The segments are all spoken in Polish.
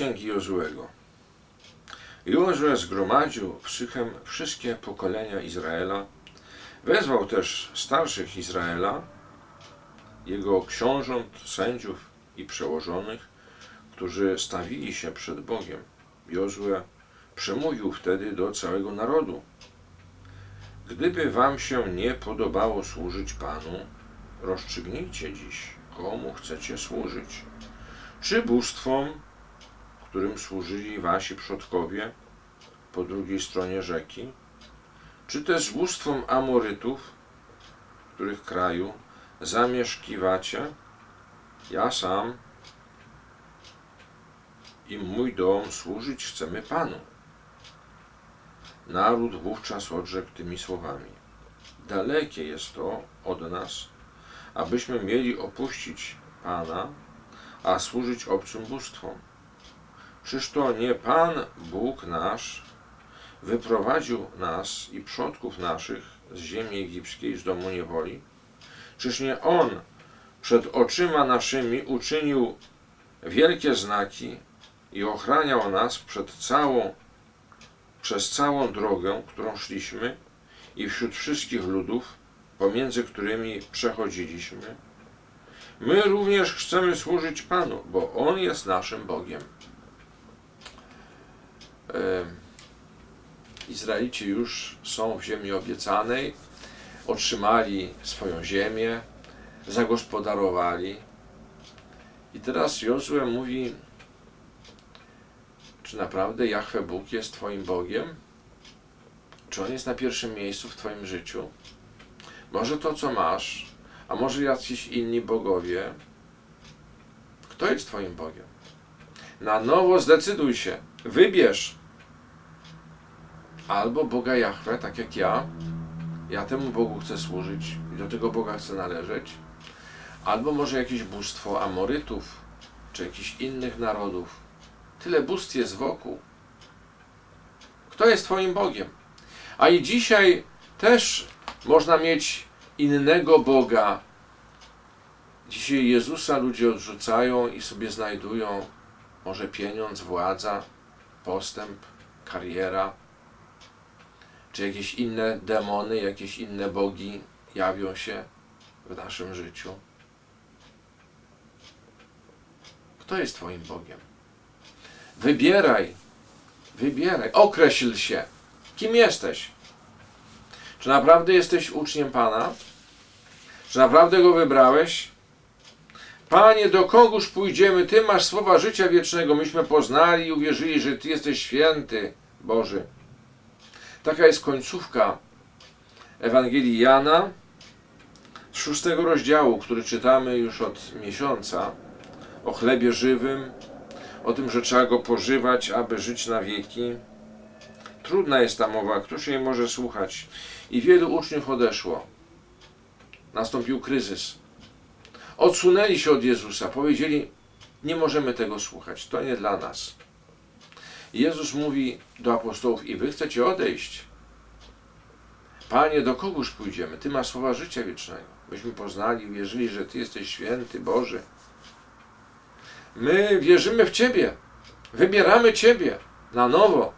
księgi Jozłego. Jozue zgromadził w wszystkie pokolenia Izraela, wezwał też starszych Izraela, jego książąt, sędziów i przełożonych, którzy stawili się przed Bogiem. Jozue przemówił wtedy do całego narodu. Gdyby wam się nie podobało służyć Panu, rozstrzygnijcie dziś, komu chcecie służyć. Czy bóstwom, którym służyli wasi przodkowie po drugiej stronie rzeki, czy też bóstwom Amorytów, których kraju zamieszkiwacie? Ja sam i mój dom służyć chcemy Panu. Naród wówczas odrzekł tymi słowami: Dalekie jest to od nas, abyśmy mieli opuścić Pana, a służyć obcym bóstwom. Czyż to nie Pan Bóg nasz wyprowadził nas i przodków naszych z ziemi egipskiej, z domu niewoli? Czyż nie On przed oczyma naszymi uczynił wielkie znaki i ochraniał nas przed całą, przez całą drogę, którą szliśmy i wśród wszystkich ludów, pomiędzy którymi przechodziliśmy? My również chcemy służyć Panu, bo On jest naszym Bogiem. Izraelici już są w ziemi obiecanej, otrzymali swoją ziemię, zagospodarowali. I teraz Jozue mówi, czy naprawdę Jahwe Bóg jest Twoim Bogiem? Czy On jest na pierwszym miejscu w Twoim życiu? Może to, co masz, a może jacyś inni bogowie? Kto jest Twoim Bogiem? Na nowo zdecyduj się, wybierz albo Boga Jahwe, tak jak ja, ja temu Bogu chcę służyć i do tego Boga chcę należeć, albo może jakieś bóstwo Amorytów, czy jakichś innych narodów. Tyle bóstw jest wokół. Kto jest Twoim Bogiem? A i dzisiaj też można mieć innego Boga. Dzisiaj Jezusa ludzie odrzucają i sobie znajdują może pieniądz, władza, postęp, kariera, czy jakieś inne demony, jakieś inne bogi jawią się w naszym życiu. Kto jest Twoim Bogiem? Wybieraj, wybieraj, określ się, kim jesteś. Czy naprawdę jesteś uczniem Pana? Czy naprawdę go wybrałeś? Panie, do kogóż pójdziemy? Ty masz słowa życia wiecznego. Myśmy poznali i uwierzyli, że Ty jesteś święty, Boży. Taka jest końcówka Ewangelii Jana z szóstego rozdziału, który czytamy już od miesiąca, o chlebie żywym, o tym, że trzeba go pożywać, aby żyć na wieki. Trudna jest ta mowa, któż jej może słuchać? I wielu uczniów odeszło. Nastąpił kryzys. Odsunęli się od Jezusa, powiedzieli: Nie możemy tego słuchać, to nie dla nas. Jezus mówi do apostołów: I wy chcecie odejść? Panie, do kogóż pójdziemy? Ty masz słowa życia wiecznego. Myśmy poznali, wierzyli, że Ty jesteś święty, Boży. My wierzymy w Ciebie. Wybieramy Ciebie na nowo.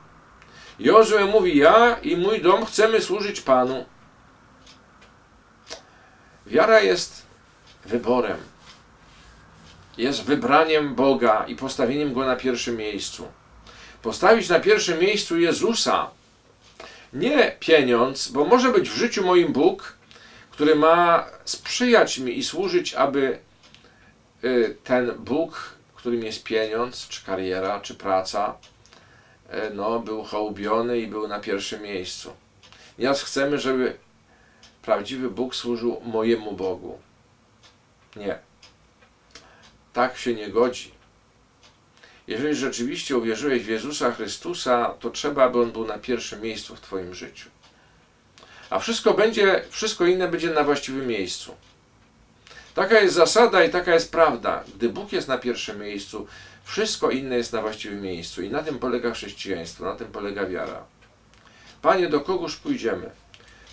Jozue mówi: Ja i mój dom chcemy służyć Panu. Wiara jest wyborem. Jest wybraniem Boga i postawieniem Go na pierwszym miejscu. Postawić na pierwszym miejscu Jezusa, nie pieniądz, bo może być w życiu moim Bóg, który ma sprzyjać mi i służyć, aby y, ten Bóg, którym jest pieniądz, czy kariera, czy praca, y, no, był hołubiony i był na pierwszym miejscu. Teraz chcemy, żeby prawdziwy Bóg służył mojemu Bogu. Nie. Tak się nie godzi. Jeżeli rzeczywiście uwierzyłeś w Jezusa Chrystusa, to trzeba, aby On był na pierwszym miejscu w Twoim życiu. A wszystko będzie, wszystko inne będzie na właściwym miejscu. Taka jest zasada i taka jest prawda. Gdy Bóg jest na pierwszym miejscu, wszystko inne jest na właściwym miejscu. I na tym polega chrześcijaństwo, na tym polega wiara. Panie, do kogóż pójdziemy?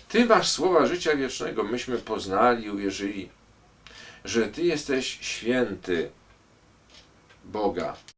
Ty masz słowa życia wiecznego. Myśmy poznali uwierzyli, że Ty jesteś święty Boga.